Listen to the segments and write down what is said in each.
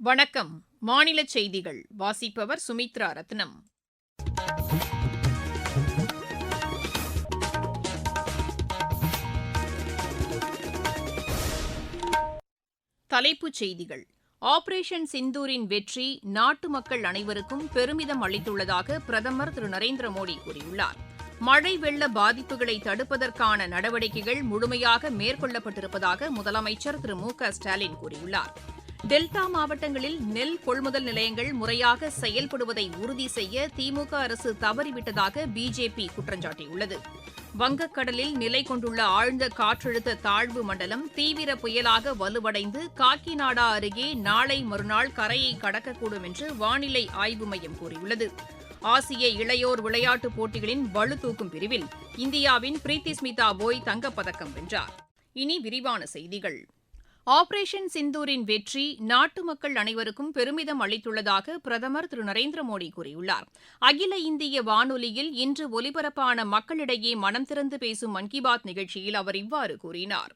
வணக்கம். மாநில செய்திகள். வாசிப்பவர் சுமித்ரா ரத்னம். தலைப்புச் செய்திகள். ஆபரேஷன் சிந்தூரின் வெற்றி நாட்டு மக்கள் அனைவருக்கும் பெருமிதம் அளித்துள்ளதாக பிரதமர் திரு நரேந்திர மோடி கூறியுள்ளார். மழை வெள்ள பாதிப்புகளை தடுப்பதற்கான நடவடிக்கைகள் முழுமையாக மேற்கொள்ளப்பட்டிருப்பதாக முதலமைச்சர் திரு மு க ஸ்டாலின் கூறியுள்ளார். டெல்டா மாவட்டங்களில் நெல் கொள்முதல் நிலையங்கள் முறையாக செயல்படுவதை உறுதி செய்ய திமுக அரசு தவறிவிட்டதாக பிஜேபி குற்றஞ்சாட்டியுள்ளது. வங்கக்கடலில் நிலை கொண்டுள்ள ஆழ்ந்த காற்றழுத்த தாழ்வு மண்டலம் தீவிர புயலாக வலுவடைந்து காக்கிநாடா அருகே நாளை மறுநாள் கரையை கடக்கக்கூடும் என்று வானிலை ஆய்வு மையம் கூறியுள்ளது. ஆசிய இளையோர் விளையாட்டுப் போட்டிகளின் பளுதூக்கும் பிரிவில் இந்தியாவின் பிரீத்தி ஸ்மிதா போய் தங்கப்பதக்கம் வென்றார். இனி விரிவான செய்திகள். ஆபரேஷன் சிந்தூரின் வெற்றி நாட்டு மக்கள் அனைவருக்கும் பெருமிதம் அளித்துள்ளதாக பிரதமர் திரு. நரேந்திர மோடி கூறியுள்ளார். அகில இந்திய வானொலியில் இன்று ஒலிபரப்பான மக்களிடையே மனம் திறந்து பேசும் மன் கி பாத் நிகழ்ச்சியில் அவர் இவ்வாறு கூறினார்.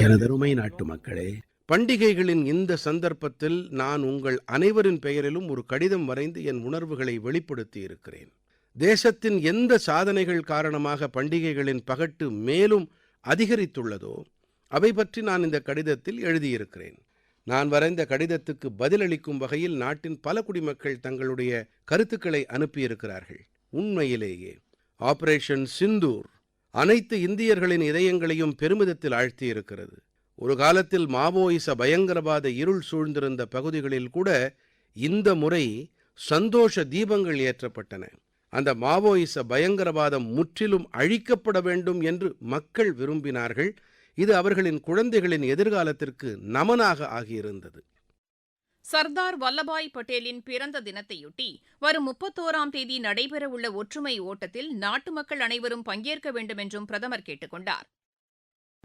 எனதருமை நாட்டு மக்களே பண்டிகைகளின் இந்த சந்தர்ப்பத்தில் நான் உங்கள் அனைவரின் பெயரிலும் ஒரு கடிதம் வரைந்து என் உணர்வுகளை வெளிப்படுத்தி இருக்கிறேன். தேசத்தின் எந்த சாதனைகள் காரணமாக பண்டிகைகளின் பகட்டு மேலும் அதிகரித்துள்ளதோ அவை பற்றி நான் இந்த கடிதத்தில் எழுதியிருக்கிறேன். நான் வரைந்த கடிதத்துக்கு பதிலளிக்கும் வகையில் நாட்டின் பல குடிமக்கள் தங்களுடைய கருத்துக்களை அனுப்பியிருக்கிறார்கள். உண்மையிலேயே ஆபரேஷன் சிந்தூர் அனைத்து இந்தியர்களின் இதயங்களையும் பெருமிதத்தில் ஆழ்த்தியிருக்கிறது. ஒரு காலத்தில் மாவோயிச பயங்கரவாத இருள் சூழ்ந்திருந்த பகுதிகளில் கூட இந்த முறை சந்தோஷ தீபங்கள் ஏற்றப்பட்டன. அந்த மாவோயிச பயங்கரவாதம் முற்றிலும் அழிக்கப்பட வேண்டும் என்று மக்கள் விரும்பினார்கள். இது அவர்களின் குழந்தைகளின் எதிர்காலத்திற்கு நமனாக ஆகியிருந்தது. சர்தார் வல்லபாய் பட்டேலின் பிறந்த தினத்தையொட்டி வரும் முப்பத்தோராம் தேதி நடைபெறவுள்ள ஒற்றுமை ஓட்டத்தில் நாட்டு மக்கள் அனைவரும் பங்கேற்க வேண்டும் என்றும் பிரதமர் கேட்டுக் கொண்டார்.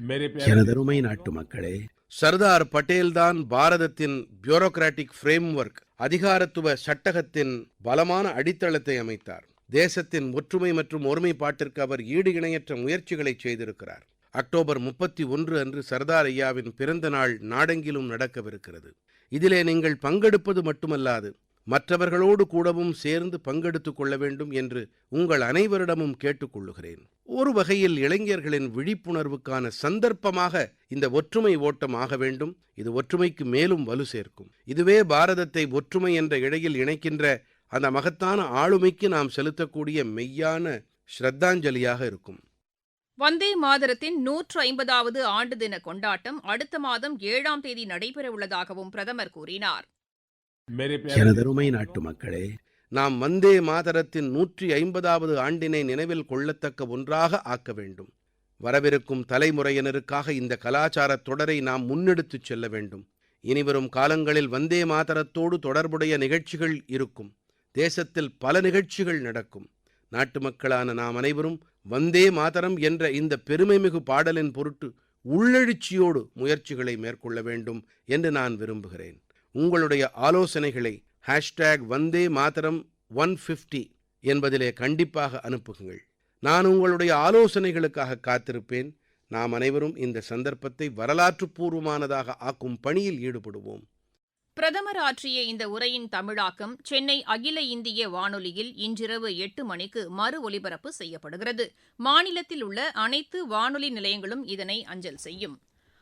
எனதருமை நாட்டு மக்களே சர்தார் பட்டேல்தான் பாரதத்தின் பியூரோகிராட்டிக் ஃப்ரேம்வொர்க் அதிகாரத்துவ சட்டகத்தின் பலமான அடித்தளத்தை அமைத்தார். தேசத்தின் ஒற்றுமை மற்றும் ஒருமைப்பாட்டிற்கு அவர் ஈடு இணையற்ற முயற்சிகளை செய்திருக்கிறார். அக்டோபர் முப்பத்தி ஒன்று அன்று சர்தார் ஐயாவின் பிறந்த நாள் நாடெங்கிலும் நடக்கவிருக்கிறது. இதிலே நீங்கள் பங்கெடுப்பது மட்டுமல்லாது மற்றவர்களோடு கூடவும் சேர்ந்து பங்கெடுத்துக் கொள்ள வேண்டும் என்று உங்கள் அனைவரிடமும் கேட்டுக்கொள்ளுகிறேன். ஒரு வகையில் இளைஞர்களின் விழிப்புணர்வுக்கான சந்தர்ப்பமாக இந்த ஒற்றுமை ஓட்டம் ஆக வேண்டும். இது ஒற்றுமைக்கு மேலும் வலு சேர்க்கும். இதுவே பாரதத்தை ஒற்றுமை என்ற இழையில் இணைக்கின்ற அந்த மகத்தான ஆளுமைக்கு நாம் செலுத்தக்கூடிய மெய்யான ஸ்ரத்தாஞ்சலியாக இருக்கும். வந்தே மாதரத்தின் நூற்று ஐம்பதாவது ஆண்டு தின கொண்டாட்டம் அடுத்த மாதம் ஏழாம் தேதி நடைபெறவுள்ளதாகவும் பிரதமர் கூறினார். எனதருமை நாட்டு மக்களே நாம் வந்தே மாதரத்தின் நூற்றி ஐம்பதாவது ஆண்டினை நினைவில் கொள்ளத்தக்க ஒன்றாக ஆக்க வேண்டும். வரவிருக்கும் தலைமுறையினருக்காக இந்த கலாச்சாரத் தொடரை நாம் முன்னெடுத்துச் செல்ல வேண்டும். இனிவரும் காலங்களில் வந்தே மாதரத்தோடு தொடர்புடைய நிகழ்ச்சிகள் இருக்கும். தேசத்தில் பல நிகழ்ச்சிகள் நடக்கும். நாட்டு மக்களான நாம் அனைவரும் வந்தே மாதரம் என்ற இந்த பெருமைமிகு பாடலின் பொருட்டு உள்ளெழுச்சியோடு முயற்சிகளை மேற்கொள்ள வேண்டும் என்று நான் விரும்புகிறேன். உங்களுடைய ஆலோசனைகளை hashtag Vande Mataram one fifty என்பதிலே கண்டிப்பாக அனுப்புங்கள். நான் உங்களுடைய ஆலோசனைகளுக்காக காத்திருப்பேன். நாம் அனைவரும் இந்த சந்தர்ப்பத்தை வரலாற்று பூர்வமானதாக ஆக்கும் பணியில் ஈடுபடுவோம். பிரதமர் ஆற்றிய இந்த உரையின் தமிழாக்கம் சென்னை அகில இந்திய வானொலியில் இன்றிரவு எட்டு மணிக்கு மறு ஒலிபரப்பு செய்யப்படுகிறது. மாநிலத்தில் உள்ள அனைத்து வானொலி நிலையங்களும் இதனை அஞ்சல் செய்யும்.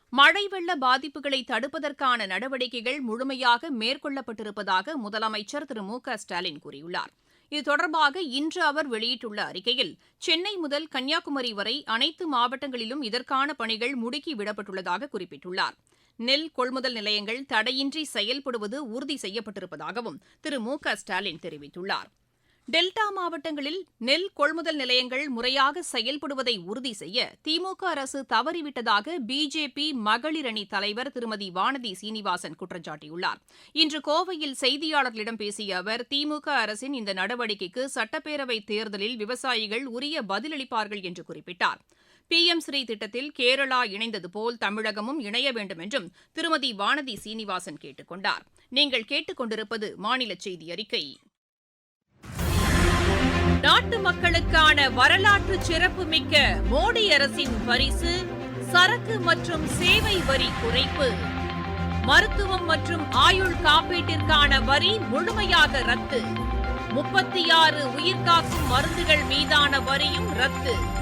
மழை வெள்ள பாதிப்புகளை தடுப்பதற்கான நடவடிக்கைகள் முழுமையாக மேற்கொள்ளப்பட்டிருப்பதாக முதலமைச்சர் திரு மு க ஸ்டாலின் கூறியுள்ளார். இது தொடர்பாக இன்று அவர் வெளியிட்டுள்ள அறிக்கையில் சென்னை முதல் கன்னியாகுமரி வரை அனைத்து மாவட்டங்களிலும் இதற்கான பணிகள் முடுக்கி விடப்பட்டுள்ளதாக குறிப்பிட்டுள்ளார். நெல் கொள்முதல் நிலையங்கள் தடையின்றி செயல்படுவது உறுதி செய்யப்பட்டிருப்பதாகவும் திரு மு க ஸ்டாலின் தெரிவித்துள்ளார். டெல்டா மாவட்டங்களில் நெல் கொள்முதல் நிலையங்கள் முறையாக செயல்படுவதை உறுதி செய்ய திமுக அரசு தவறிவிட்டதாக பிஜேபி மகளிர் அணி தலைவர் திருமதி வானதி சீனிவாசன் குற்றம் சாட்டியுள்ளார் இன்று கோவையில் செய்தியாளர்களிடம் பேசிய அவர் திமுக அரசின் இந்த நடவடிக்கைக்கு சட்டப்பேரவை தேர்தலில் விவசாயிகள் உரிய பதிலளிப்பார்கள் என்று குறிப்பிட்டார். பி எம் ஸ்ரீ திட்டத்தில் கேரளா இணைந்தது போல் தமிழகமும் இணைய வேண்டும் என்றும் திருமதி வானதி சீனிவாசன் கேட்டுக் கொண்டார். நீங்கள் கேட்டுக்கொண்டிருப்பது மாநில செய்தி அறிக்கை. நாட்டு மக்களுக்கான வரலாற்று சிறப்புமிக்க மோடி அரசின் பரிசு சரக்கு மற்றும் சேவை வரி குறைப்பு. மருத்துவம் மற்றும் ஆயுள் காப்பீட்டிற்கான வரி முழுமையாக ரத்து. முப்பத்தி ஆறு உயிர்காக்கும் மருந்துகள் மீதான வரியும் ரத்து.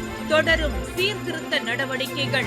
தொடரும் சீர்திருத்த நடவடிக்கைகள்.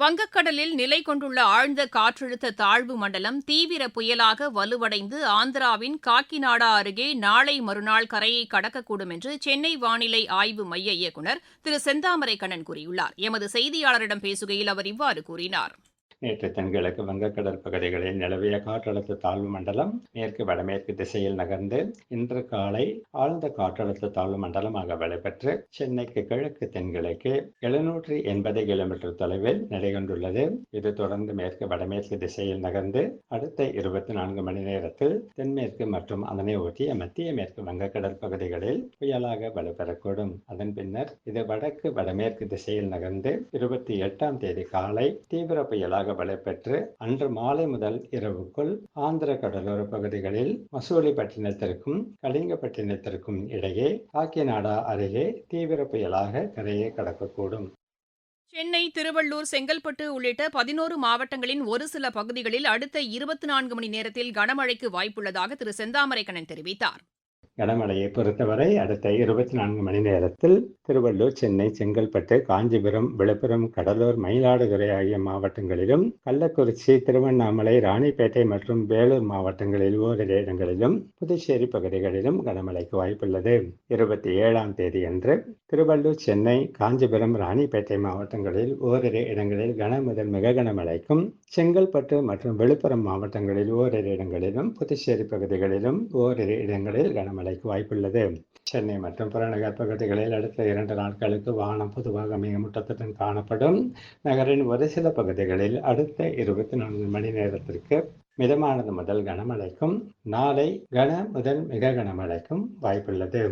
வங்கக்கடலில் நிலை கொண்டுள்ள ஆழ்ந்த காற்றழுத்த தாழ்வு மண்டலம் தீவிர புயலாக வலுவடைந்து ஆந்திராவின் காக்கிநாடா அருகே நாளை மறுநாள் கரையை கடக்கக்கூடும் என்று சென்னை வானிலை ஆய்வு மைய இயக்குநர் திரு செந்தாமரை கண்ணன் கூறியுள்ளார். எமது செய்தியாளரிடம் பேசுகையில் அவர் இவ்வாறு கூறினார். நேற்று தென்கிழக்கு வங்கக்கடல் பகுதிகளில் நிலவிய காற்றழுத்த தாழ்வு மண்டலம் மேற்கு வடமேற்கு திசையில் நகர்ந்து இன்று காலை ஆழ்ந்த காற்றழுத்த தாழ்வு மண்டலமாக வலுப்பெற்று சென்னைக்கு கிழக்கு தென்கிழக்கு எழுநூற்றி எண்பது கிலோமீட்டர் தொலைவில் நிலைகொண்டுள்ளது இது தொடர்ந்து மேற்கு வடமேற்கு திசையில் நகர்ந்து அடுத்த இருபத்தி நான்கு மணி நேரத்தில் தென்மேற்கு மற்றும் அதனை ஒட்டிய மத்திய மேற்கு வங்கக்கடல் பகுதிகளில் புயலாக வலுப்பெறக்கூடும். அதன் பின்னர் இது வடக்கு வடமேற்கு திசையில் நகர்ந்து இருபத்தி எட்டாம் தேதி காலை தீவிர புயலாக வலுப்பெற்று அன்று மாலை முதல் இரவுக்குள் ஆந்திர கடலோர பகுதிகளில் மசூலிப்பட்டினத்திற்கும் கலிங்கப்பட்டினத்திற்கும் இடையே காக்கிநாடா அருகே தீவிர புயலாக கரையை கடக்கக்கூடும். சென்னை திருவள்ளூர் செங்கல்பட்டு உள்ளிட்ட பதினோரு மாவட்டங்களின் ஒரு சில பகுதிகளில் அடுத்த இருபத்தி நான்கு மணி நேரத்தில் கனமழைக்கு வாய்ப்புள்ளதாக திரு செந்தாமரைக்கண்ணன் தெரிவித்தார். கனமழையை பொறுத்தவரை அடுத்த இருபத்தி நான்கு மணி நேரத்தில் திருவள்ளூர் சென்னை செங்கல்பட்டு காஞ்சிபுரம் விழுப்புரம் கடலூர் மயிலாடுதுறை ஆகிய மாவட்டங்களிலும் கள்ளக்குறிச்சி திருவண்ணாமலை ராணிப்பேட்டை மற்றும் வேலூர் மாவட்டங்களில் ஓரிரு இடங்களிலும் புதுச்சேரி பகுதிகளிலும் கனமழைக்கு வாய்ப்புள்ளது. இருபத்தி ஏழாம் தேதி அன்று திருவள்ளூர் சென்னை காஞ்சிபுரம் ராணிப்பேட்டை மாவட்டங்களில் ஓரிரு இடங்களில் கன முதல் மிக கனமழைக்கும் செங்கல்பட்டு மற்றும் விழுப்புரம் மாவட்டங்களில் ஓரிரு இடங்களிலும் புதுச்சேரி பகுதிகளிலும் ஓரிரு இடங்களில் கனமழை மழைக்கு வாய்ப்புள்ளது. சென்னை மற்றும் புறநகர் பகுதிகளில் அடுத்த இரண்டு நாட்களுக்கு வானம் பொதுவாக மேகமூட்டத்துடன் காணப்படும். நகரின் ஒரு சில பகுதிகளில் அடுத்த இருபத்தி நான்கு மணி நேரத்திற்கு மிதமானது முதல் கனமழைக்கும் நாளை கன முதல் மிக கனமழைக்கும் வாய்ப்புள்ளது.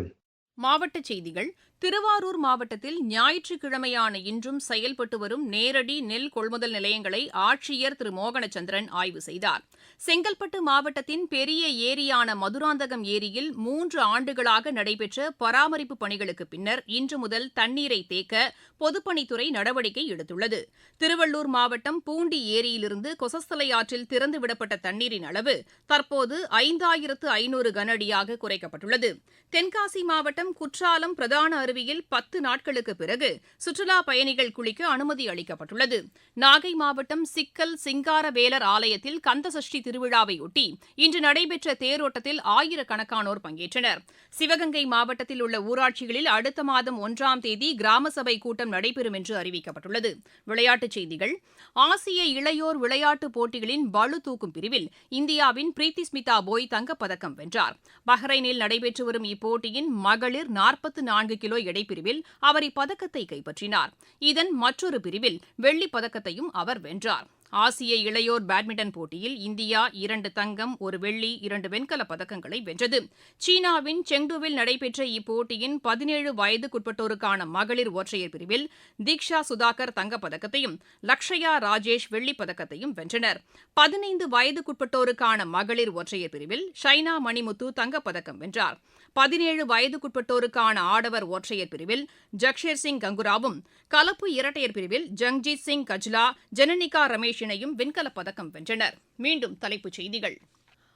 மாவட்ட செய்திகள். திருவாரூர் மாவட்டத்தில் ஞாயிற்றுக்கிழமையான இன்றும் செயல்பட்டு வரும் நேரடி நெல் கொள்முதல் நிலையங்களை ஆட்சியர் திரு மோகனச்சந்திரன் ஆய்வு செய்தார். செங்கல்பட்டு மாவட்டத்தின் பெரிய ஏரியான மதுராந்தகம் ஏரியில் மூன்று ஆண்டுகளாக நடைபெற்ற பராமரிப்பு பணிகளுக்கு பின்னர் இன்று முதல் தண்ணீரை தேக்க பொதுப்பணித்துறை நடவடிக்கை எடுத்துள்ளது. திருவள்ளூர் மாவட்டம் பூண்டி ஏரியிலிருந்து கொசஸ்தலை ஆற்றில் திறந்துவிடப்பட்ட தண்ணீரின் அளவு தற்போது ஐந்தாயிரத்து ஐநூறு கன அடியாக குறைக்கப்பட்டுள்ளது. தென்காசி மாவட்டம் குற்றாலம் பிரதான அருவியில் பத்து நாட்களுக்கு பிறகு சுற்றுலா பயணிகள் குளிக்க அனுமதி அளிக்கப்பட்டுள்ளது. நாகை மாவட்டம் சிக்கல் சிங்காரவேலர் ஆலயத்தில் கந்தசஷ்டி திருவிழாவையொட்டி இன்று நடைபெற்ற தேரோட்டத்தில் ஆயிரக்கணக்கானோர் பங்கேற்றனர். சிவகங்கை மாவட்டத்தில் உள்ள ஊராட்சிகளில் அடுத்த மாதம் ஒன்றாம் தேதி கிராம சபை கூட்டம் நடைபெறும் என்று அறிவிக்கப்பட்டுள்ளது. விளையாட்டுச் செய்திகள். ஆசிய இளையோர் விளையாட்டுப் போட்டிகளின் பளு தூக்கும் பிரிவில் இந்தியாவின் பிரீத்தி ஸ்மிதா போய் தங்கப்பதக்கம் வென்றார். பஹ்ரைனில் நடைபெற்று வரும் இப்போட்டியின் மகளிர் நாற்பத்து நான்கு கிலோ எடைப்பிரிவில் அவர் இப்பதக்கத்தை கைப்பற்றினார். இதன் மற்றொரு பிரிவில் வெள்ளிப் பதக்கத்தையும் அவர் வென்றார். ஆசிய இளையோர் பேட்மிண்டன் போட்டியில் இந்தியா இரண்டு தங்கம் ஒரு வெள்ளி இரண்டு வெண்கலப் பதக்கங்களை வென்றது. சீனாவின் செங்டுவில் நடைபெற்ற இப்போட்டியின் பதினேழு வயதுக்குட்பட்டோருக்கான மகளிர் ஒற்றையர் பிரிவில் தீக்ஷா சுதாகர் தங்கப்பதக்கத்தையும் லக்ஷயா ராஜேஷ் வெள்ளிப் பதக்கத்தையும் வென்றனர். பதினைந்து வயதுக்குட்பட்டோருக்கான மகளிர் ஒற்றையர் பிரிவில் ஷைனா மணிமுத்து தங்கப்பதக்கம் வென்றார். பதினேழு வயதுக்குட்பட்டோருக்கான ஆடவர் ஒற்றையர் பிரிவில் ஜக்ஷேர் சிங் கங்குராவும் கலப்பு இரட்டையர் பிரிவில் ஜங்ஜீத் சிங் கஜ்லா ஜனனிகா ரமேஷ் இணையும் வெண்கலப் பதக்கம் வென்றனர். மீண்டும் தலைப்புச் செய்திகள்.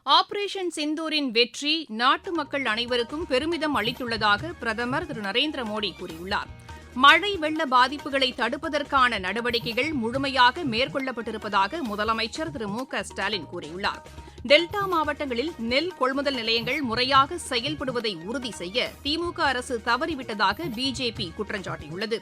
ஆபரேஷன் சிந்தூரின் வெற்றி நாட்டு மக்கள் அனைவருக்கும் பெருமிதம் அளித்துள்ளதாக பிரதமர் திரு நரேந்திர மோடி கூறியுள்ளார். மழை வெள்ள பாதிப்புகளை தடுப்பதற்கான நடவடிக்கைகள் முழுமையாக மேற்கொள்ளப்பட்டிருப்பதாக முதலமைச்சர் திரு மு க ஸ்டாலின் கூறியுள்ளார். டெல்டா மாவட்டங்களில் நெல் கொள்முதல் நிலையங்கள் முறையாக செயல்படுவதை உறுதி செய்ய திமுக அரசு தவறிவிட்டதாக பிஜேபி குற்றம் சாட்டியுள்ளது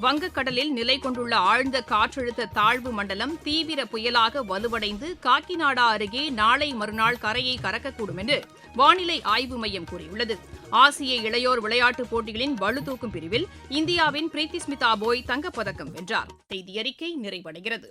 வங்கக்கடலில் நிலை கொண்டுள்ள ஆழ்ந்த காற்றழுத்த தாழ்வு மண்டலம் தீவிர புயலாக வலுவடைந்து காக்கிநாடா அருகே நாளை மறுநாள் கரையை கறக்கக்கூடும் என்று வானிலை ஆய்வு மையம் கூறியுள்ளது. ஆசிய இளையோர் விளையாட்டுப் போட்டிகளின் வலுதூக்கும் பிரிவில் இந்தியாவின் பிரீத்தி ஸ்மிதா போய் தங்கப்பதக்கம் வென்றார். செய்தியறிக்கை நிறைவடைகிறது.